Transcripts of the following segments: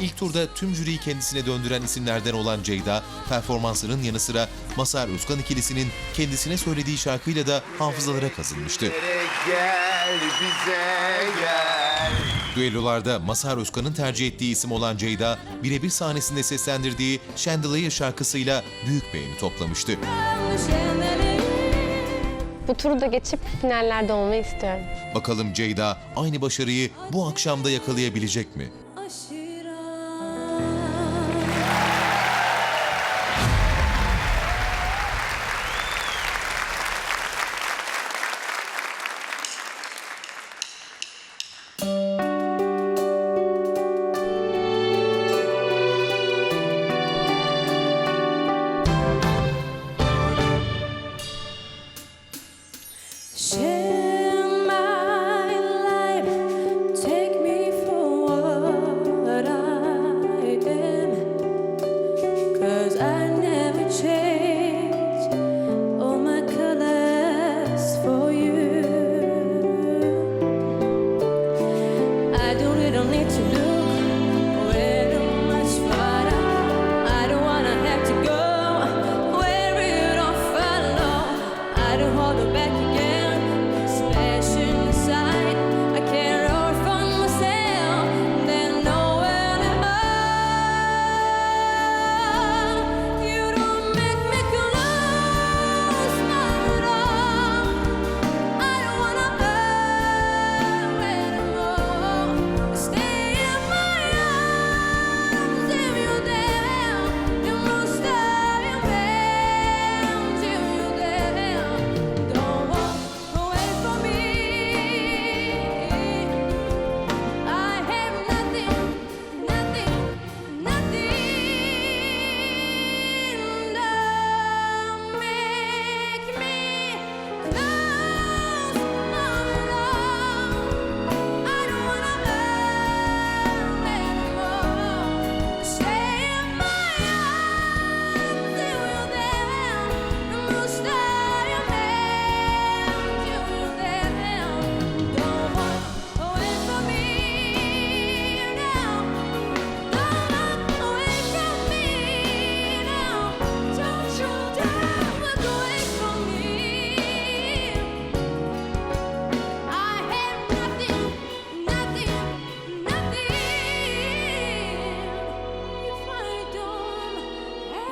İlk turda tüm jüriyi kendisine döndüren isimlerden olan Ceyda, performansının yanı sıra Masar Özkan ikilisinin kendisine söylediği şarkıyla da hafızalara kazınmıştı. Gel bize gel. Düellolarda Masar Özkan'ın tercih ettiği isim olan Ceyda, birebir sahnesinde seslendirdiği Chandelier şarkısıyla büyük beğeni toplamıştı. Bu turu da geçip finallerde olmayı istiyorum. Bakalım Ceyda aynı başarıyı bu akşamda yakalayabilecek mi?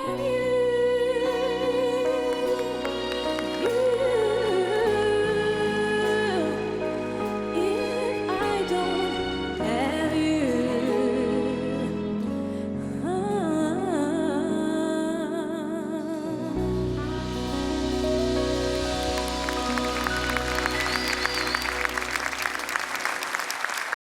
you.